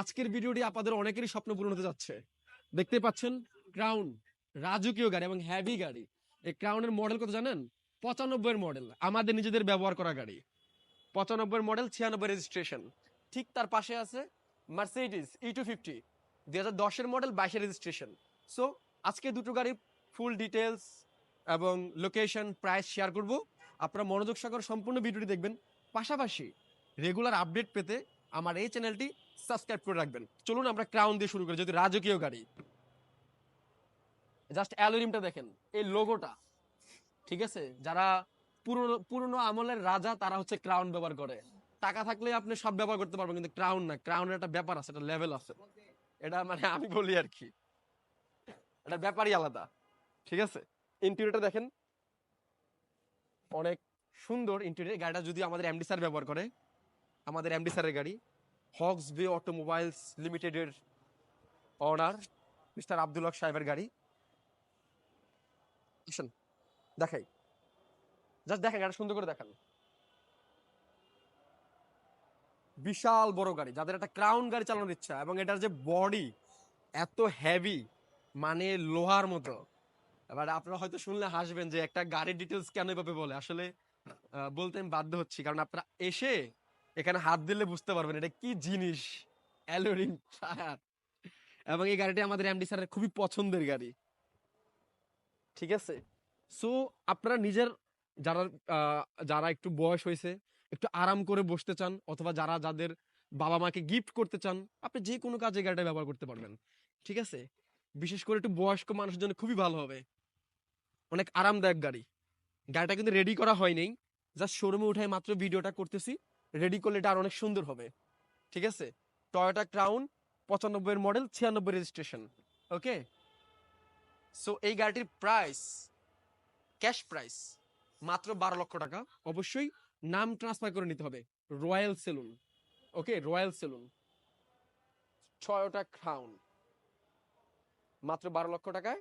আজকের ভিডিওটি আপনাদের অনেকেরই স্বপ্ন পূরণ হতে যাচ্ছে। দেখতে পাচ্ছেন ক্রাউন রাজকীয় গাড়ি এবং হ্যাভি গাড়ি। এই ক্রাউনের মডেল কত জানেন? পঁচানব্বই মডেল আমাদের নিজেদের ব্যবহার করা গাড়ি। পঁচানব্বই মডেল ছিয়ানব্বই রেজিস্ট্রেশন ঠিক তার পাশে আছে মার্সিডিস ই টু ফিফটি দুই হাজার দশের মডেল বাইশের রেজিস্ট্রেশন সো আজকে দুটো গাড়ি ফুল ডিটেলস এবং লোকেশন প্রাইস শেয়ার করব। আপনারা মনোযোগ সাগর সম্পূর্ণ ভিডিওটি দেখবেন। পাশাপাশি রেগুলার আপডেট পেতে আমার এই চ্যানেলটি সাবস্ক্রাইব করে রাখবেন। চলুন আমরা ক্রাউন দিয়ে শুরু করি যদি রাজকীয় গাড়ি। জাস্ট অ্যালোরিমটা দেখেন, এই লোগোটা, ঠিক আছে? যারা পুরনো পুরনো আমলের রাজা, তারা হচ্ছে ক্রাউন ব্যবহার করে। টাকা থাকলে আপনি সব ব্যবহার করতে পারবেন, কিন্তু ক্রাউন না। ক্রাউনের একটা ব্যাপার আছে, একটা লেভেল আছে। এটা মানে আমি বলি আর কি। এটা ব্যাপারই আলাদা, ঠিক আছে? ইন্টেরিয়রটা দেখেন, অনেক সুন্দর ইন্টেরিয়র গাড়িটা যদি আমাদের এমডি স্যার ব্যবহার করে আমাদের এমডি স্যারের গাড়ি হক্স বে অটোমোবাইলস লিমিটেডের অনার মিস্টার আব্দুল হক সাহেবের গাড়ি। আসেন, দেখাই। জাস্ট দেখেন গাড়ি সুন্দর করে দেখান। বিশাল বড় গাড়ি, যাদের একটা ক্রাউন গাড়ি চালানোর ইচ্ছা, এবং এটার যে বডি এত হেভি মানে লোহার মতো। এবার আপনারা হয়তো শুনলে হাসবেন যে একটা গাড়ির ডিটেলস কেন এভাবে বলে? আসলে বলতে আমি বাধ্য হচ্ছি, কারণ আপনারা এসে এখানে হাত দিলে বুঝতে পারবেন এটা কি জিনিস? অ্যালোরিং টায়ার এবং এই গাড়িটি আমাদের এমডি স্যারের খুবই পছন্দের গাড়ি। ঠিক আছে? সো, আপনারা নিজের যারা যারা একটু বয়স হয়েছে, একটু আরাম করে বসতে চান, অথবা যারা যাদের বাবা মাকে গিফট করতে চান, আপনি যে কোনো কাজে গাড়িটা ব্যবহার করতে পারবেন। ঠিক আছে? বিশেষ করে একটু বয়স্ক মানুষের জন্য খুবই ভালো হবে। অনেক আরামদায়ক গাড়ি। গাড়িটা কিন্তু রেডি করা হয়নি। জাস্ট শোরুমে উঠাই মাত্র ভিডিওটা করতেছি। রেডি করলে এটা আর অনেক সুন্দর হবে। ঠিক আছে? টয়োটা ক্রাউন পঁচানব্বই মডেল ছিয়ানব্বই রেজিস্ট্রেশন ওকে সো এই গাড়িটির প্রাইস ক্যাশ প্রাইস মাত্র বারো লক্ষ টাকা। অবশ্যই নাম ট্রান্সফার করে নিতে হবে। Royal saloon okay royal saloon ছয়টা ক্রাউন মাত্র বারো লক্ষ টাকায়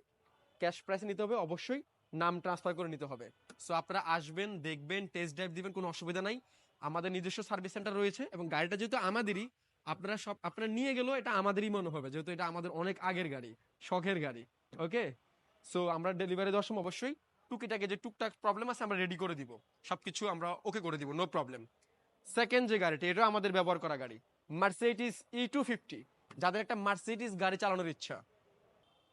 ক্যাশ প্রাইস নিতে হবে। অবশ্যই নাম ট্রান্সফার করে নিতে হবে। সো আপনারা আসবেন, দেখবেন টেস্ট ড্রাইভ দিবেন, কোনো অসুবিধা নাই। আমাদের নিজস্ব সার্ভিস সেন্টার রয়েছে এবং গাড়িটা যেহেতু আমাদেরই, আপনারা সব, আপনারা নিয়ে গেলেও এটা আমাদেরই মনে হবে, যেহেতু এটা আমাদের অনেক আগের গাড়ি, শখের গাড়ি ওকে সো আমরা ডেলিভারি সময় অবশ্যই টুকিটাকে যে টুকটাক প্রবলেম আছে, আমরা রেডি করে দিব। সবকিছু আমরা ওকে করে দিব নো প্রবলেম সেকেন্ড যে গাড়িটি, এটাও আমাদের ব্যবহার করা গাড়ি মার্সিডিস ই টু ফিফটি যাদের একটা মার্সিডিস গাড়ি চালানোর ইচ্ছা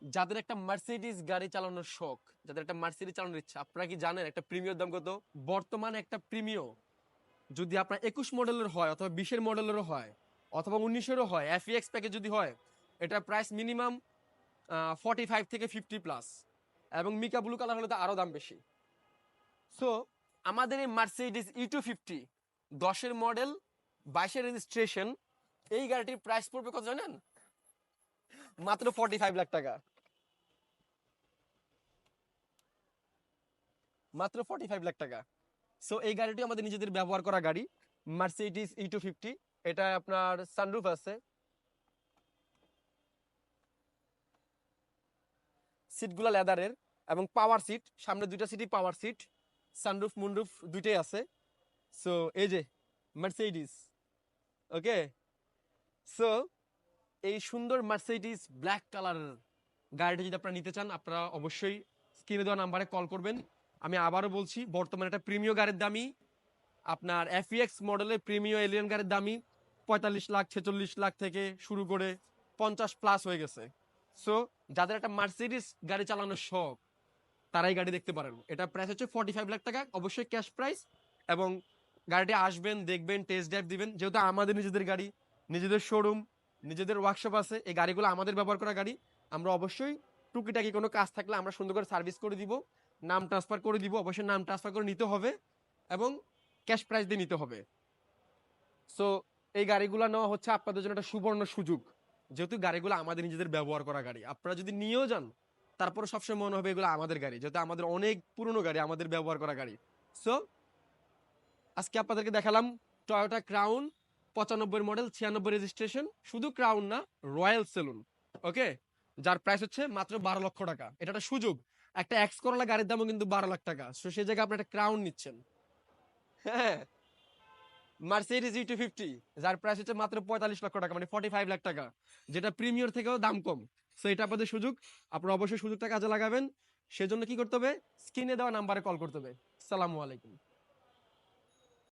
যাদের একটা মার্সিডিস গাড়ি চালানোর শখ, যাদের একটা মার্সিডিস চালানোর ইচ্ছা, আপনারা কি জানেন একটা প্রিমিয়র দাম কত? বর্তমানে একটা প্রিমিয় যদি আপনার একুশ মডেলের হয় অথবা বিশের মডেলেরও হয়, অথবা উনিশেরও হয় এফএক্স প্যাকেজ যদি হয় এটা প্রাইস মিনিমাম ফর্টি ফাইভ থেকে ফিফটি প্লাস এবং মিকা ব্লু কালার হলে তো আরও দাম বেশি। সো আমাদের এই মার্সিডিস ই টু ফিফটি দশের মডেল, বাইশের রেজিস্ট্রেশন এই গাড়িটির প্রাইস পড়বে কত জানেন? মাত্র ফর্টি ফাইভ লাখ টাকা। মাত্র ফর্টি ফাইভ লাখ টাকা। সো এই গাড়িটি আমাদের নিজেদের ব্যবহার করা গাড়ি। মার্সিডিস ই টু ফিফটি এটা আপনার সানরুফ আছে। সিটগুলো লেদারের এবং পাওয়ার সিট সামনে দুইটা সিটই পাওয়ার সিট সানরুফ মুনরুফ দুইটাই আছে। সো এই যে মার্সিডিস ওকে সো এই সুন্দর মার্সিডিস ব্ল্যাক কালারের গাড়িটা যদি আপনারা নিতে চান, আপনারা অবশ্যই স্ক্রিনে দেওয়া নাম্বারে কল করবেন। আমি আবারও বলছি, বর্তমানে একটা প্রিমিয় গাড়ির দামই আপনার এফইএক্স মডেলের প্রিমিয় এলিয়ন গাড়ির দামই পঁয়তাল্লিশ লাখ, ছেচল্লিশ লাখ থেকে শুরু করে পঞ্চাশ প্লাস হয়ে গেছে। সো যাদের একটা মার্সিডিস গাড়ি চালানোর শখ, তারাই গাড়ি দেখতে পারেন। এটা প্রাইস হচ্ছে ফর্টি ফাইভ লাখ টাকা, অবশ্যই ক্যাশ প্রাইস এবং গাড়িটি আসবেন, দেখবেন টেস্ট ড্রাইভ দিবেন। যেহেতু আমাদের নিজেদের গাড়ি, নিজেদের শোরুম নিজেদের ওয়ার্কশপ আছে, এই গাড়িগুলো আমাদের ব্যবহার করা গাড়ি। আমরা অবশ্যই টুকিটাকি কোনো কাজ থাকলে আমরা সুন্দর করে সার্ভিস করে দিব। নাম ট্রান্সফার করে দিব, অবশ্যই নাম ট্রান্সফার করে নিতে হবে এবং ক্যাশ প্রাইস দিয়ে নিতে হবে। সো এই গাড়িগুলো নেওয়া হচ্ছে আপনাদের জন্য একটা সুবর্ণ সুযোগ। যেহেতু গাড়িগুলো আমাদের নিজেদের ব্যবহার করা গাড়ি, আপনারা যদি নিয়েও যান তারপরে সবসময় মনে হবে এগুলো আমাদের গাড়ি, যেহেতু আমাদের অনেক পুরনো গাড়ি, আমাদের ব্যবহার করা গাড়ি। সো আজকে আপনাদেরকে দেখালাম টয়োটা ক্রাউন পঁচানব্বই মডেল ছিয়ানব্বই রেজিস্ট্রেশন শুধু ক্রাউন না রয়্যাল সেলুন ওকে যার প্রাইস হচ্ছে মাত্র বারো লক্ষ টাকা। এটা একটা সুযোগ। একটা এক্স করলা গাড়ির দামও কিন্তু বারো লাখ টাকা। সো সেই জায়গায় আপনি একটা ক্রাউন নিচ্ছেন। হ্যাঁ। মার্সিডিজ ইউ টু ফিফটি যার প্রাইস হচ্ছে মাত্র পঁয়তাল্লিশ লক্ষ টাকা মানে ফর্টি ফাইভ লাখ টাকা, যেটা প্রিমিয়র থেকেও দাম কম। সো এটা আপনাদের সুযোগ। আপনারা অবশ্যই সুযোগটা কাজে লাগাবেন। সেজন্য কি করতে হবে? স্ক্রিনে দেওয়া নাম্বারে কল করতে হবে। সালামু আলাইকুম।